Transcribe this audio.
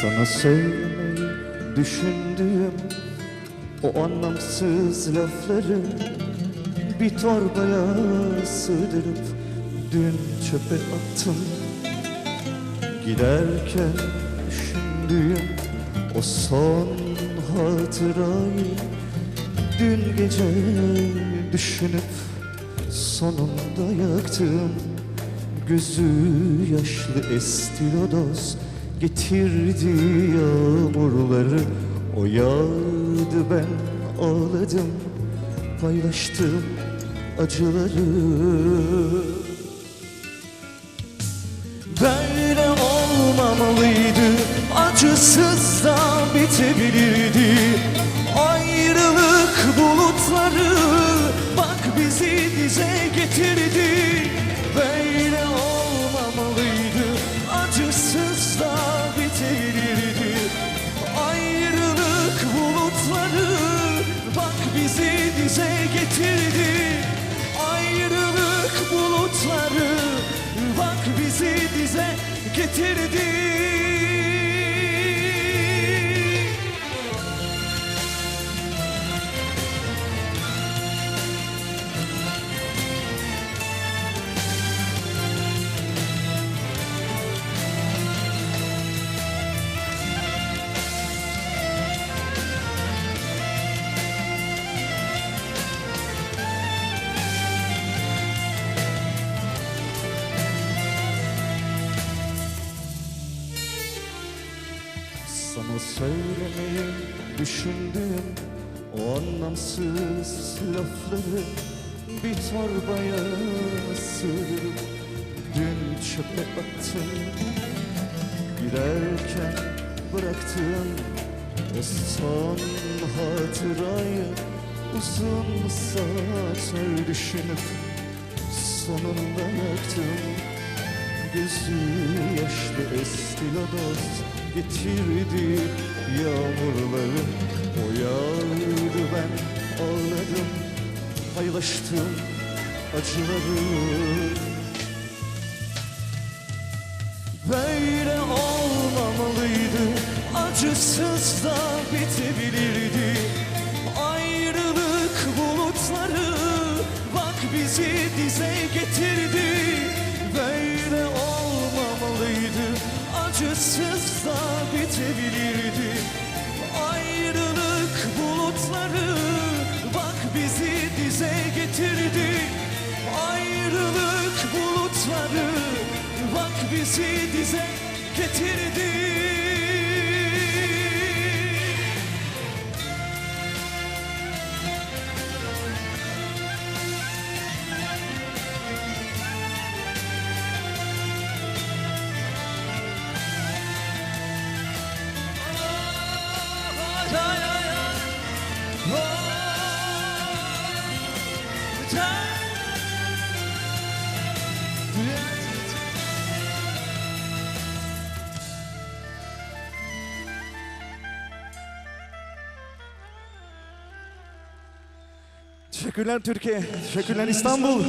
Sana söylemeyi düşündüğüm o anlamsız lafları bir torbaya sığdırıp dün çöpe attım. Giderken düşündüğüm o son hatırayı dün gece düşünüp sonunda yaktım Gözü yaşlı estilodos getirdi yağmurları O yağdı ben ağladım. Paylaştım acıları. Böyle olmamalıydı acısız da bitebilirdi. Ayrılık bulutları bak bizi dize getirdi bizi dize getirdi Ayrılık bulutları. Bak bizi dize getirdi Sana söylemeyi düşündüğüm o anlamsız lafları bir torbaya sığdırıp dün çöpe attım. Giderken bıraktığım o son hatırayı uzun saatler düşünüp sonunda yaktım. Gözü yaşlı estilados getirdi yağmurları. O yağdı ben ağladım paylaştım acıları. Böyle olmamalıydı. Acısız da bitebilirdi. Ayrılık bulutları bak bizi dize getirdi bulutları bak bizi dize getirdi Teşekkürler Türkiye, teşekkürler İstanbul.